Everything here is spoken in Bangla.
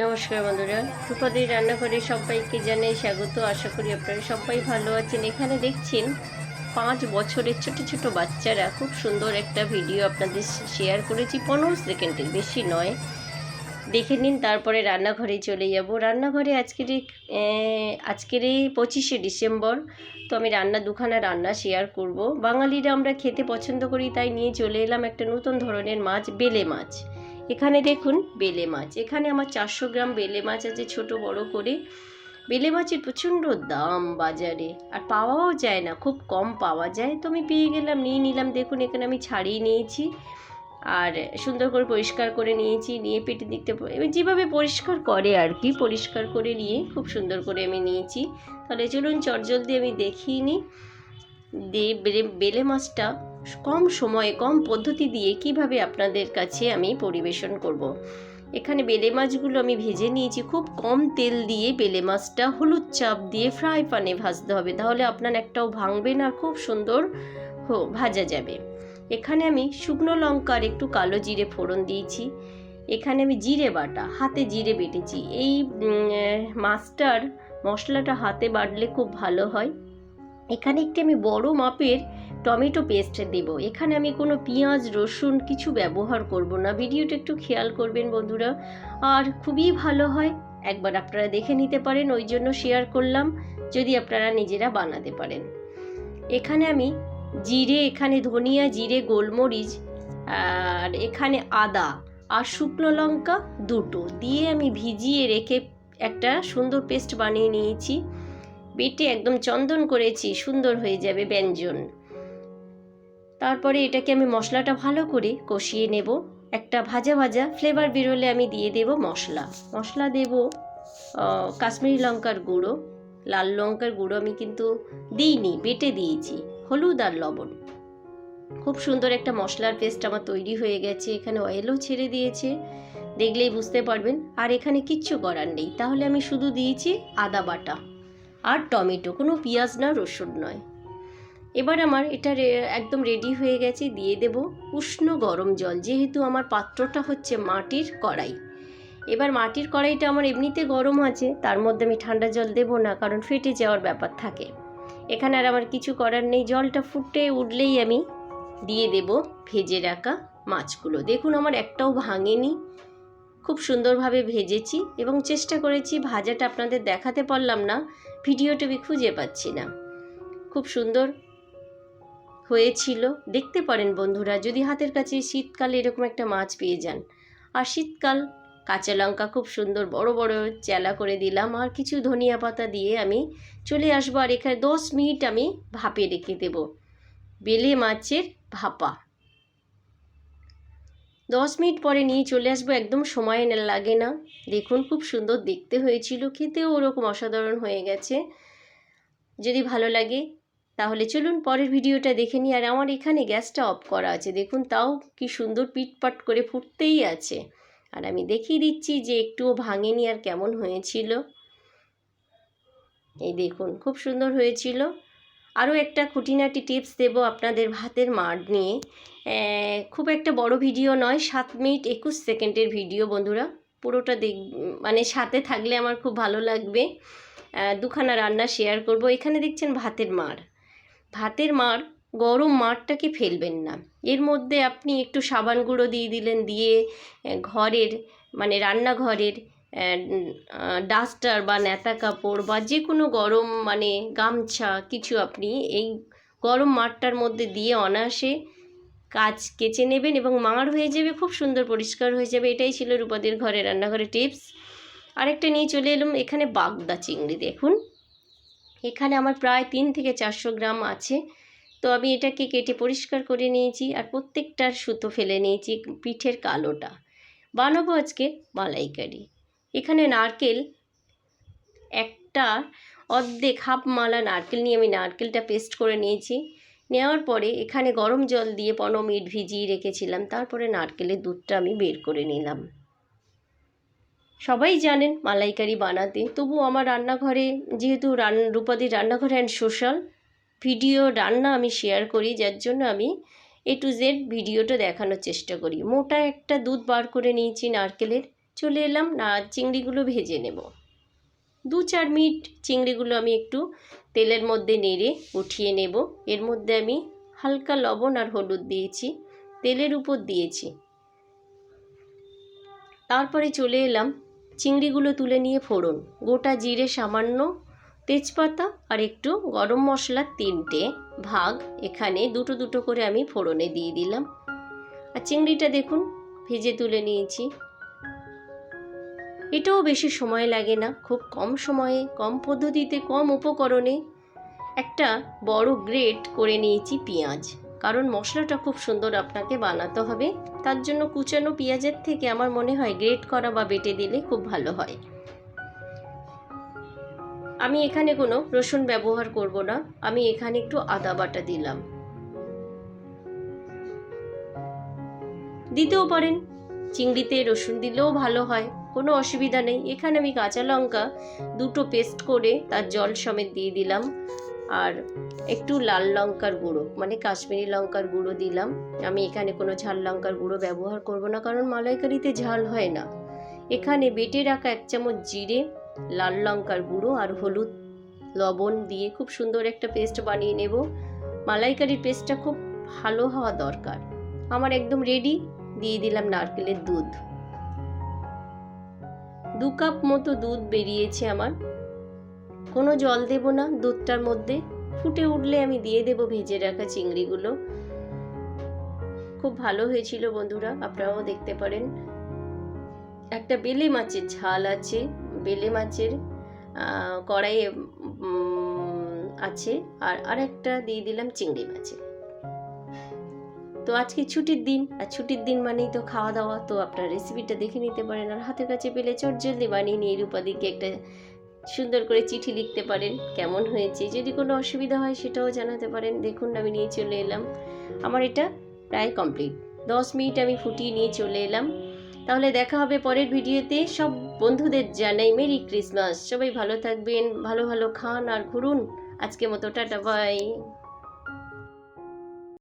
নমস্কার বন্ধুরা। সুপদের রান্নাঘরে সবাইকে জানাই স্বাগত। আশা করি আপনারা সবাই ভালো আছেন। এখানে দেখছেন পাঁচ বছরের ছোট ছোট বাচ্চারা খুব সুন্দর একটা ভিডিও আপনাদের শেয়ার করেছি। পনেরো সেকেন্ডের বেশি নয়। দেখে নিন, তারপরে রান্নাঘরে চলে যাব। রান্নাঘরে আজকের আজকের এই পঁচিশে ডিসেম্বর। তো আমি রান্না, দুখানা রান্না শেয়ার করব। বাঙালিরা আমরা খেতে পছন্দ করি, তাই নিয়ে চলে এলাম একটা নতুন ধরনের মাছ, বেলে মাছ। এখানে দেখুন বেলে মাছ। এখানে আমার চারশো গ্রাম বেলে মাছ আছে ছোট, বড় করে। বেলে মাছের প্রচণ্ড দাম বাজারে আর পাওয়াও যায় না, খুব কম পাওয়া যায়। তো আমি পেয়ে গেলাম, নিয়ে নিলাম। দেখুন, এখানে আমি ছাড়িয়ে নিয়েছি আর সুন্দর করে পরিষ্কার করে নিয়েছি, নিয়ে পেটে দিকতে যেভাবে পরিষ্কার করে আর কি, পরিষ্কার করে নিয়ে খুব সুন্দর করে আমি নিয়েছি। তাহলে চলুন, চটজলদি আমি দেখিয়ে নিই। দিয়ে বেলে মাছটা কম সময়ে, কম পদ্ধতি দিয়ে কীভাবে আপনাদের কাছে আমি পরিবেশন করব। এখানে বেলে মাছগুলো আমি ভেজে নিয়েছি। খুব কম তেল দিয়ে বেলে মাছটা হলুদ চাপ দিয়ে ফ্রাই প্যানে ভাজতে হবে। তাহলে আপনার একটাও ভাঙবে না, খুব সুন্দর ভাজা যাবে। এখানে আমি শুকনো লঙ্কার একটু কালো জিরে ফোড়ন দিয়েছি। এখানে আমি জিরে বাটা, হাতে জিরে বেটেছি। এই মাছটার মশলাটা হাতে বাটলে খুব ভালো হয়। এখানে একটি আমি বড় মাপের টমেটো পেস্ট দেব। এখানে আমি কোনো পেঁয়াজ, রসুন কিছু ব্যবহার করব না। ভিডিওটা একটু খেয়াল করবেন বন্ধুরা। আর খুবই ভালো হয়। একবার আপনারা দেখে নিতে পারেন, ওই জন্য শেয়ার করলাম, যদি আপনারা নিজেরা বানাতে পারেন। এখানে আমি জিরে, এখানে ধনিয়া, জিরে, গোলমরিচ, আর এখানে আদা আর শুকনো লঙ্কা দুটো দিয়ে আমি ভিজিয়ে রেখে একটা সুন্দর পেস্ট বানিয়ে নিয়েছি। বেটে একদম চন্দন করেছি, সুন্দর হয়ে যাবে ব্যঞ্জন। তারপরে এটাকে আমি মশলাটা ভালো করে কষিয়ে নেব। একটা ভাজা ভাজা ফ্লেভার বেরোলে আমি দিয়ে দেব মশলা। মশলা দেব কাশ্মীরি লঙ্কার গুঁড়ো। লাল লঙ্কার গুঁড়ো আমি কিন্তু দিইনি, বেটে দিয়েছি। হলুদ আর লবণ। খুব সুন্দর একটা মশলার পেস্ট আমার তৈরি হয়ে গেছে। এখানে অয়েলও ছেড়ে দিয়েছে। দেখলেই বুঝতে পারবেন। আর এখানে কিচ্ছু করার নেই। তাহলে আমি শুধু দিয়েছি আদা বাটা। আর টমেটো। কোনো পেঁয়াজ না রসুন নয়। এবার আমার এটা একদম রেডি হয়ে গেছে, দিয়ে দেব উষ্ণ গরম জল, যেহেতু আমার পাত্রটা হচ্ছে মাটির কড়াই। এবার মাটির কড়াইটা আমার এমনিতে গরম আছে, তার মধ্যে আমি ঠান্ডা জল দেব না, কারণ ফেটে যাওয়ার ব্যাপার থাকে। এখানে আর আমার কিছু করার নেই, জলটা ফুটে উঠলেই আমি দিয়ে দেব ভেজে রাখা মাছগুলো। দেখুন, আমার একটাও ভাঙেনি। খুব সুন্দরভাবে ভেজেছি এবং চেষ্টা করেছি, ভাজাটা আপনাদের দেখাতে পারলাম না, ভিডিওটা আমি খুঁজে পাচ্ছি না। খুব সুন্দর হয়েছিল। দেখতে পারেন বন্ধুরা, যদি হাতের কাছে শীতকালে এরকম একটা মাছ পেয়ে যান। আর শীতকাল, কাঁচা লঙ্কা খুব সুন্দর বড় বড় চেলা করে দিলাম। আর কিছু ধনিয়া পাতা দিয়ে আমি চলে আসব। আর এখানে দশ মিনিট আমি ভাপে রেখে দেব। বেলে মাছের ভাপা। দশ মিনিট পরে নিয়ে চলে আসব। একদম সময় লাগে না। দেখুন, খুব সুন্দর দেখতে হয়েছিল। খেতেও ওরকম অসাধারণ হয়ে গেছে। যদি ভালো লাগে তাহলে চলুন পরের ভিডিওটা দেখে নিই। আর আমার এখানে গ্যাসটা অফ করা আছে। দেখুন, তাও কি সুন্দর পিটপাট করে ফুটতেই আছে। আর আমি দেখিয়ে দিচ্ছি যে একটুও ভাঙেনি আর কেমন হয়েছিল। এই দেখুন, খুব সুন্দর হয়েছিল। আরও একটা খুঁটিনাটি টিপস দেব আপনাদের ভাতের মার নিয়ে। খুব একটা বড় ভিডিও নয়, সাত মিনিট একুশ সেকেন্ডের ভিডিও বন্ধুরা। পুরোটা দেখ মানে সাথে থাকলে আমার খুব ভালো লাগবে। দুখানা রান্না শেয়ার করব। এখানে দেখছেন ভাতের মার ভাতের মার, গরম মারটাকে ফেলবেন না? এর মধ্যে আপনি একটু সাবান গুঁড়ো দিয়ে দিলেন, দিয়ে ঘরের মানে রান্নাঘরের ডাস্টার বা নেতা কাপড় বা যে কোনো গরম মানে গামছা কিছু আপনি এই গরম মাঠটার মধ্যে দিয়ে অনায়াসে কাজ কেচে নেবেন এবং মার হয়ে যাবে, খুব সুন্দর পরিষ্কার হয়ে যাবে। এটাই ছিল রূপাদের ঘরে রান্নাঘরে টিপস। আরেকটা নিয়ে চলে এলাম, এখানে বাগদা চিংড়ি দেখুন। এখানে আমার প্রায় তিন থেকে চারশো গ্রাম আছে। তো আমি এটাকে কেটে পরিষ্কার করে নিয়েছি আর প্রত্যেকটার সুতো ফেলে নিয়েছি পিঠের কালোটা। বানাবো আজকে মালাইকারি। এখানে নারকেল একটা অর্ধেক, হাফ মালা নারকেল নিয়ে আমি নারকেলটা পেস্ট করে নিয়েছি। নেওয়ার পরে এখানে গরম জল দিয়ে পনেরো মিনিট ভিজিয়ে রেখেছিলাম। তারপরে নারকেলের দুধটা আমি বের করে নিলাম। সবাই জানেন মালাইকারি বানাতে। তবু আমার রান্নাঘরে যেহেতু রান, রূপাদির রান্নাঘর অ্যান্ড সোশ্যাল ভিডিও রান্না আমি শেয়ার করি, যার জন্য আমি এ টু জেড ভিডিওটা দেখানোর চেষ্টা করি। মোটা একটা দুধ বার করে নিয়েছি নারকেলের। চলে এলাম, না, চিংড়িগুলো ভেজে নেব। দু চার মিনিট চিংড়িগুলো আমি একটু তেলের মধ্যে নেড়ে উঠিয়ে নেব। এর মধ্যে আমি হালকা লবণ আর হলুদ দিয়েছি, তেলের উপর দিয়েছি। তারপরে চলে এলাম চিংড়িগুলো তুলে নিয়ে ফোড়ন। গোটা জিরে সামান্য তেজপাতা আর একটু গরম মশলার তিনটে ভাগ এখানে দুটো দুটো করে আমি ফোড়নে দিয়ে দিলাম। আর চিংড়িটা দেখুন, ভেজে তুলে নিয়েছি। এটাও বেশি সময় লাগে না, খুব কম সময়ে, কম পদ্ধতিতে, কম উপকরণে একটা বড় গ্রেট করে নিয়েছি পেঁয়াজ। কারণ মশলাটা খুব সুন্দর আপনাকে বানাতে হবে। তার জন্য কুচানো পেঁয়াজের থেকে আমার মনে হয় গ্রেট করা বা বেটে দিলে খুব ভালো হয়। আমি এখানে কোনো রসুন ব্যবহার করব না। আমি এখানে একটু আদা বাটা দিলাম। দিতেও পারেন। চিংড়িতে রসুন দিলেও ভালো হয়। কোনো অসুবিধা নেই। এখানে আমি কাঁচা লঙ্কা দুটো পেস্ট করে তার জল সমেত দিয়ে দিলাম। আর একটু লাল লঙ্কার গুঁড়ো মানে কাশ্মীরি লঙ্কার গুঁড়ো দিলাম। আমি এখানে কোনো ঝাল লঙ্কার গুঁড়ো ব্যবহার করব না, কারণ মালাইকারিতে ঝাল হয় না। এখানে বেটে রাখা এক চামচ জিরে, লাল লঙ্কার গুঁড়ো আর হলুদ লবণ দিয়ে খুব সুন্দর একটা পেস্ট বানিয়ে নেব। মালাইকারির পেস্টটা খুব ভালো হওয়া দরকার। আমার একদম রেডি দিয়ে দিলাম নারকেলের দুধ। দু কাপ মতো দুধ বেরিয়েছে আমার। কোনো জল দেব না, দুধটার মধ্যে। ফুটে উঠলে আমি দিয়ে দেব ভেজে রাখা চিংড়িগুলো। খুব ভালো হয়েছিল বন্ধুরা, আপনারাও দেখতে পারেন। একটা বেলে মাছের ঝাল আছে, বেলে মাছের কড়াইয়ে আছে, আর আরেকটা দিয়ে দিলাম চিংড়ি মাছের তো আজকে ছুটির দিন, আর ছুটির দিন মানেই তো খাওয়া দাওয়া, তো আপনার রেসিপিটা দেখে নিতে পারেন। আর হাতের কাছে পেলে চট জলদি বানিয়ে নিয়ে রূপাদিকে একটা সুন্দর করে চিঠি লিখতে পারেন, কেমন হয়েছে, যদি কোনো অসুবিধা হয় সেটাও জানাতে পারেন। দেখুন, আমি নিয়ে চলে এলাম। আমার এটা প্রায় কমপ্লিট। দশ মিনিট আমি ফুটিয়ে নিয়ে চলে এলাম। তাহলে দেখা হবে পরের ভিডিওতে। সব বন্ধুদের জানাই মেরি ক্রিসমাস। সবাই ভালো থাকবেন, ভালো ভালো খান আর ঘুরুন। আজকে মতো, টাটা, বাই।